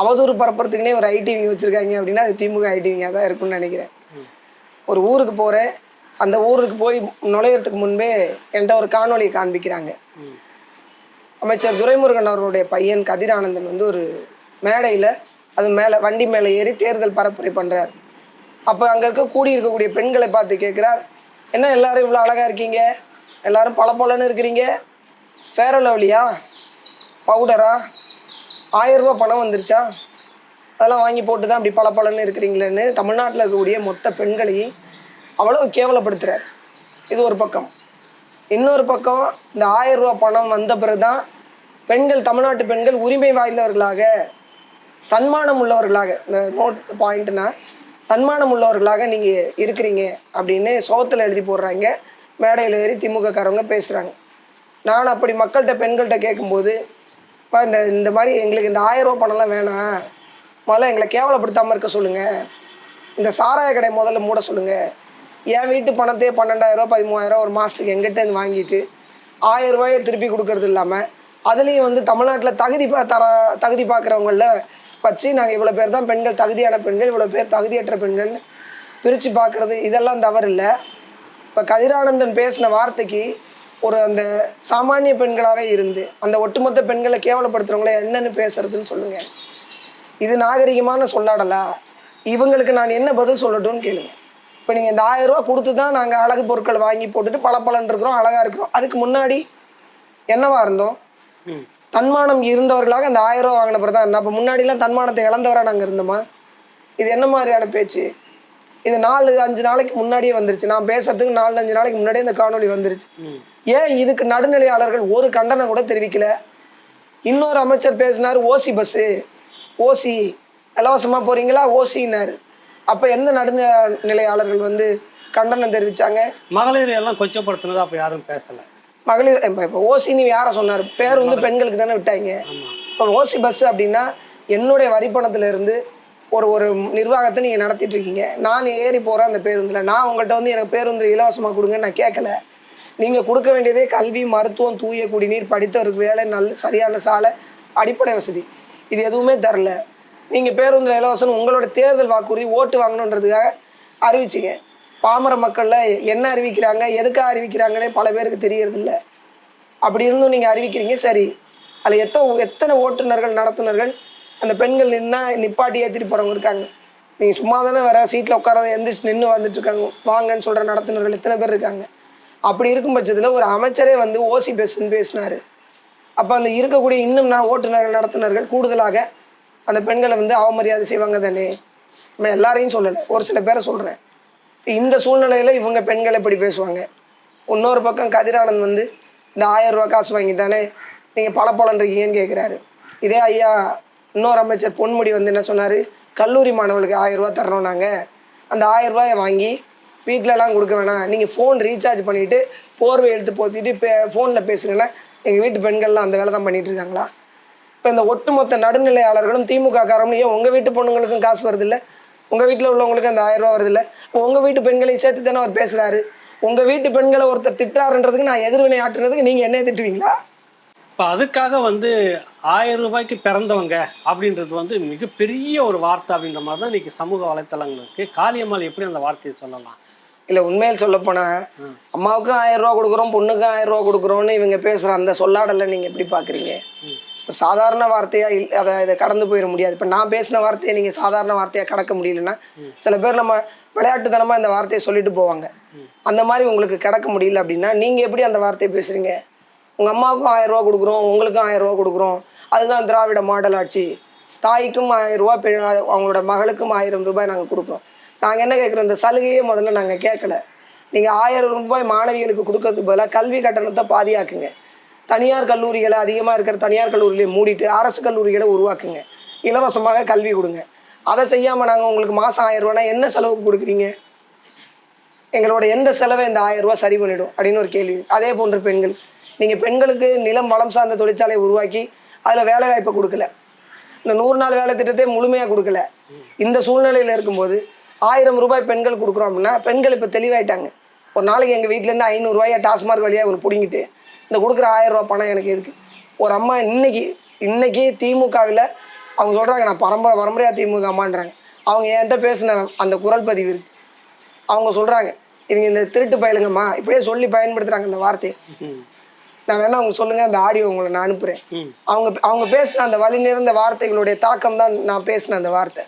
அவதூறு பரப்புறதுக்குனே ஒரு ஐடிவி வச்சுருக்காங்க அப்படின்னா அது திமுக ஐடிவிங்க தான் இருக்கும்னு நினைக்கிறேன். ஒரு ஊருக்கு போகிறேன் அந்த ஊருக்கு போய் நுழையிறதுக்கு முன்பே என்கிட்ட ஒரு காணொலியை காண்பிக்கிறாங்க. அமைச்சர் துரைமுருகன் அவர்களுடைய பையன் கதிரானந்தன் வந்து ஒரு மேடையில் அது மேலே வண்டி மேலே ஏறி தேர்தல் பரப்புரை பண்ணுறார் அப்போ அங்கே இருக்க கூடி இருக்கக்கூடிய பெண்களை பார்த்து கேட்குறார் என்ன எல்லாரும் இவ்வளோ அழகாக இருக்கீங்க? எல்லாரும் பளபளன்னு இருக்கிறீங்க? ஃபேர லவ்லியா பவுடரா ஆயிரம் ரூபா பணம் வந்துருச்சா? அதெல்லாம் வாங்கி போட்டு தான் அப்படி பளபளன்னு இருக்கிறீங்களேன்னு தமிழ்நாட்டில் இருக்கக்கூடிய மொத்த பெண்களையும் அவ்வளவு கேவலப்படுத்துகிறார் இது ஒரு பக்கம். இன்னொரு பக்கம் இந்த ஆயிரம் ரூபா பணம் வந்த பிறகு தான் பெண்கள் தமிழ்நாட்டு பெண்கள் உரிமை வாய்ந்தவர்களாக தன்மானம் உள்ளவர்களாக இந்த நோட் பாயிண்ட்னா தன்மானம் உள்ளவர்களாக நீங்கள் இருக்கிறீங்க அப்படின்னு சோகத்தில் எழுதி போடுறாங்க. மேடையில் ஏறி திமுக காரவங்க பேசுகிறாங்க நான் அப்படி மக்கள்கிட்ட பெண்கள்கிட்ட கேட்கும்போது இப்போ இந்த இந்த மாதிரி எங்களுக்கு இந்த ஆயிரம் ரூபா பணம்லாம் வேணாம். முதல்ல எங்களை கேவலப்படுத்தாமல் இருக்க சொல்லுங்கள் இந்த சாராய கடை முதல்ல மூட சொல்லுங்கள் என் வீட்டு பணத்தையே பன்னெண்டாயிரம் பதிமூவாயிரம் ஒரு மாதத்துக்கு எங்கிட்ட இருந்து வாங்கிட்டு ஆயிரம் ரூபாயை திருப்பி கொடுக்கறது இல்லாமல் அதுலேயும் வந்து தமிழ்நாட்டில் தகுதி பா தர தகுதி பார்க்குறவங்கள வச்சு நாங்கள் இவ்வளோ பேர் தான் பெண்கள் தகுதியான பெண்கள் இவ்வளோ பேர் தகுதியற்ற பெண்கள்னு பிரித்து பார்க்குறது இதெல்லாம் தவறு இல்லை இப்போ கதிரானந்தன் பேசின வார்த்தைக்கு ஒரு அந்த சாமானிய பெண்களாகவே இருந்து அந்த ஒட்டுமொத்த பெண்களை கேவலப்படுத்துறவங்கள என்னன்னு பேசுறதுன்னு சொல்லுங்க. இது நாகரிகமான சொல்லாடலா? இவங்களுக்கு நான் என்ன பதில் சொல்லட்டும்னு கேளுங்க. இப்போ நீங்கள் இந்த ஆயிரம் ரூபா கொடுத்து தான் நாங்கள் அழகு பொருட்கள் வாங்கி போட்டுட்டு பல இருக்கிறோம் அழகாக இருக்கிறோம். அதுக்கு முன்னாடி என்னவா இருந்தோம். தன்மானம் இருந்தவர்களாக அந்த ஆயிரம் ரூபா வாங்கின பிறகு தான் இருந்தோம். அப்போ முன்னாடிலாம் தன்மானத்தை இழந்தவராக நாங்கள் இருந்தோமா? இது என்ன மாதிரியான பேச்சு? இது நாலு அஞ்சு நாளைக்கு முன்னாடியே வந்துருச்சு. நான் பேசுறதுக்கு நாலு அஞ்சு நாளைக்கு முன்னாடியே இந்த காணொளி வந்துருச்சு. ஏன் இதுக்கு நடுநிலையாளர்கள் ஒரு கண்டனம் கூட தெரிவிக்கல? இன்னொரு அமைச்சர் பேசினார் ஓசி பஸ்ஸு ஓசி இலவசமாக போறீங்களா? ஓசின்னாரு அப்போ எந்த நடுநிலையாளர்கள் வந்து கண்டனம் தெரிவிச்சாங்க? மகளிர் எல்லாம் கொச்சப்படுத்தினது அப்ப யாரும் பேசல. மகளிர் இப்போ இப்போ ஓசின்னு யாரை சொன்னார்? பேர் வந்து பெண்களுக்கு தானே விட்டாங்க. இப்போ ஓசி பஸ் அப்படின்னா என்னுடைய வரிப்பணத்துல இருந்து ஒரு ஒரு நிர்வாகத்தை நீங்கள் நடத்திட்டு இருக்கீங்க நான் ஏறி போகிறேன் அந்த பேருந்தில் நான் உங்கள்கிட்ட வந்து எனக்கு பேருந்து இலவசமாக கொடுங்கன்னு நான் கேட்கல நீங்கள் கொடுக்க வேண்டியதே கல்வி மருத்துவம் தூய குடிநீர் படித்தவருக்கு வேலை நல்ல சரியான சாலை அடிப்படை வசதி. இது எதுவுமே தரல. நீங்கள் பேருந்தில் இலவசம் உங்களோட தேர்தல் வாக்குறுதி ஓட்டு வாங்கணுன்றதுக்காக அறிவிச்சிங்க. பாமர மக்களில் என்ன அறிவிக்கிறாங்க எதுக்காக அறிவிக்கிறாங்கன்னே பல பேருக்கு தெரியறதில்ல. அப்படி இருந்தும் நீங்கள் அறிவிக்கிறீங்க சரி. அதில் எத்தனை எத்தனை ஓட்டுநர்கள் நடத்துனர்கள் அந்த பெண்கள் நின்னா நிப்பாட்டி ஏற்றிட்டு போகிறவங்க இருக்காங்க. நீங்கள் சும்மா தானே வர சீட்டில் உட்காரத எந்திரிச்சு நின்று வந்துட்டு இருக்காங்க வாங்கன்னு சொல்கிற நடத்துனர்கள் எத்தனை பேர் இருக்காங்க. அப்படி இருக்கும் பட்சத்தில் ஒரு அமைச்சரே வந்து ஓசி பேசுன்னு பேசினார். அப்போ அந்த இருக்கக்கூடிய இன்னும் நான் ஓட்டுநர்கள் நடத்துனர்கள் கூடுதலாக அந்த பெண்களை வந்து அவமரியாதை செய்வாங்க தானே? நம்ம எல்லாரையும் சொல்லலை. ஒரு சில பேரை சொல்கிறேன் இந்த சூழ்நிலையில் இவங்க பெண்கள் எப்படி பேசுவாங்க? இன்னொரு பக்கம் கதிரானந்த் வந்து இந்த ஆயிரம் ரூபா காசு வாங்கி தானே நீங்கள் பல இருக்கீங்கன்னு கேட்குறாரு இதே ஐயா இன்னொரு அமைச்சர் பொன்முடி வந்து என்ன சொன்னார்? கல்லூரி மாணவர்களுக்கு ஆயிரம் ரூபா தர்றோம் நாங்கள் அந்த ஆயிரம் ரூபாயை வாங்கி வீட்டிலலாம் கொடுக்க வேணாம். நீங்கள் ஃபோன் ரீசார்ஜ் பண்ணிவிட்டு போர்வை எடுத்து போத்திட்டு பே ஃபோனில் பேசுங்கன்னா எங்கள் வீட்டு பெண்கள்லாம் அந்த வேலை தான் பண்ணிகிட்டு இருக்காங்களா? இப்போ இந்த ஒட்டுமொத்த நடுநிலையாளர்களும் திமுக காரங்களும் ஏன் உங்கள் வீட்டு பொண்ணுங்களுக்கும் காசு வருதில்ல? உங்கள் வீட்டில் உள்ளவங்களுக்கு அந்த ஆயிரம் ரூபா இப்போ உங்கள் வீட்டு பெண்களையும் சேர்த்து தானே அவர் பேசுகிறாரு உங்கள் வீட்டு பெண்களை ஒருத்தர் திட்டாருன்றதுக்கு நான் எதிர்வினை ஆட்டுறதுக்கு நீங்கள் என்ன திட்டுவீங்களா? இப்போ அதுக்காக வந்து ஆயிரம் ரூபாய்க்கு பிறந்தவங்க அப்படின்றது வந்து மிகப்பெரிய ஒரு வார்த்தை அப்படின்ற மாதிரி தான் இன்னைக்கு சமூக வலைத்தளங்களுக்கு காளியம்மாள் எப்படி அந்த வார்த்தையை சொல்லலாம்? இல்லை உண்மையில் ம். அம்மாவுக்கும் ஆயிரம் ரூபா கொடுக்குறோம் பொண்ணுக்கும் ஆயிரம் ரூபா கொடுக்குறோன்னு இவங்க பேசுகிற அந்த சொல்லாடலை நீங்கள் எப்படி பார்க்குறீங்க சாதாரண வார்த்தையாக இல் அதை இதை கடந்து போயிட முடியாது. இப்போ நான் பேசின வார்த்தையை நீங்கள் சாதாரண வார்த்தையாக கடக்க முடியலன்னா சில பேர் நம்ம விளையாட்டுத்தனமாக இந்த வார்த்தையை சொல்லிட்டு போவாங்க. அந்த மாதிரி உங்களுக்கு கிடக்க முடியல அப்படின்னா நீங்கள் எப்படி அந்த வார்த்தையை பேசுகிறீங்க உங்கள் அம்மாவுக்கும் ஆயிரம் ரூபா கொடுக்குறோம் உங்களுக்கும் ஆயிரம் ரூபா கொடுக்குறோம். அதுதான் திராவிட மாடல் ஆட்சி தாய்க்கும் ஆயிரம் ரூபா பெ அவங்களோட மகளுக்கும் ஆயிரம் ரூபாய் நாங்கள் கொடுக்குறோம். நாங்கள் என்ன கேட்குறோம் இந்த சலுகையே முதல்ல நாங்கள் கேட்கல. நீங்கள் ஆயிரம் ரூபாய் மாணவிகளுக்கு கொடுக்கறதுக்கு பதிலாக கல்வி கட்டணத்தை பாதியாக்குங்க. தனியார் கல்லூரிகளை அதிகமாக இருக்கிற தனியார் கல்லூரிகளை மூடிட்டு அரசு கல்லூரிகளை உருவாக்குங்க. இலவசமாக கல்வி கொடுங்க. அதை செய்யாமல் நாங்கள் உங்களுக்கு மாதம் ஆயிரம் ரூபானா என்ன செலவுக்கு கொடுக்குறீங்க? எங்களோட எந்த செலவை இந்த ஆயிரம் ரூபாய் சரி பண்ணிடும்? அப்படின்னு ஒரு கேள்வி. அதே போன்ற பெண்கள் நீங்கள் பெண்களுக்கு நிலம் வளம் சார்ந்த தொழிற்சாலையை உருவாக்கி அதில் வேலை வாய்ப்பை கொடுக்கல. இந்த நூறு நாள் வேலை திட்டத்தை முழுமையாக கொடுக்கல. இந்த சூழ்நிலையில் இருக்கும்போது ஆயிரம் ரூபாய் பெண்கள் கொடுக்குறோம் அப்படின்னா பெண்கள் இப்போ தெளிவாயிட்டாங்க. ஒரு நாளைக்கு எங்கள் வீட்டிலேருந்து ஐநூறுரூவாயை டாஸ்மார்க் வழியாக ஒரு பிடிங்கிட்டு இந்த கொடுக்குற ஆயிரம் பணம் எனக்கு எதுக்கு? ஒரு அம்மா இன்னைக்கு இன்னைக்கு திமுகவில் அவங்க சொல்கிறாங்க நான் பரம்பரை பரம்பரையாக திமுக அம்மான்றாங்க அவங்க என்கிட்ட பேசின அந்த குரல் பதிவு இருக்கு. அவங்க சொல்கிறாங்க இவங்க இந்த திருட்டு பயலுங்கம்மா இப்படியே சொல்லி பயன்படுத்துகிறாங்க இந்த வார்த்தையை. நான் வேணா அவங்க சொல்லுங்க அந்த ஆடியோ உங்களை நான் அனுப்புகிறேன் ம். அவங்க அவங்க பேசின அந்த வழி நிறைந்த வார்த்தைகளுடைய தாக்கம் தான் நான் பேசின அந்த வார்த்தை.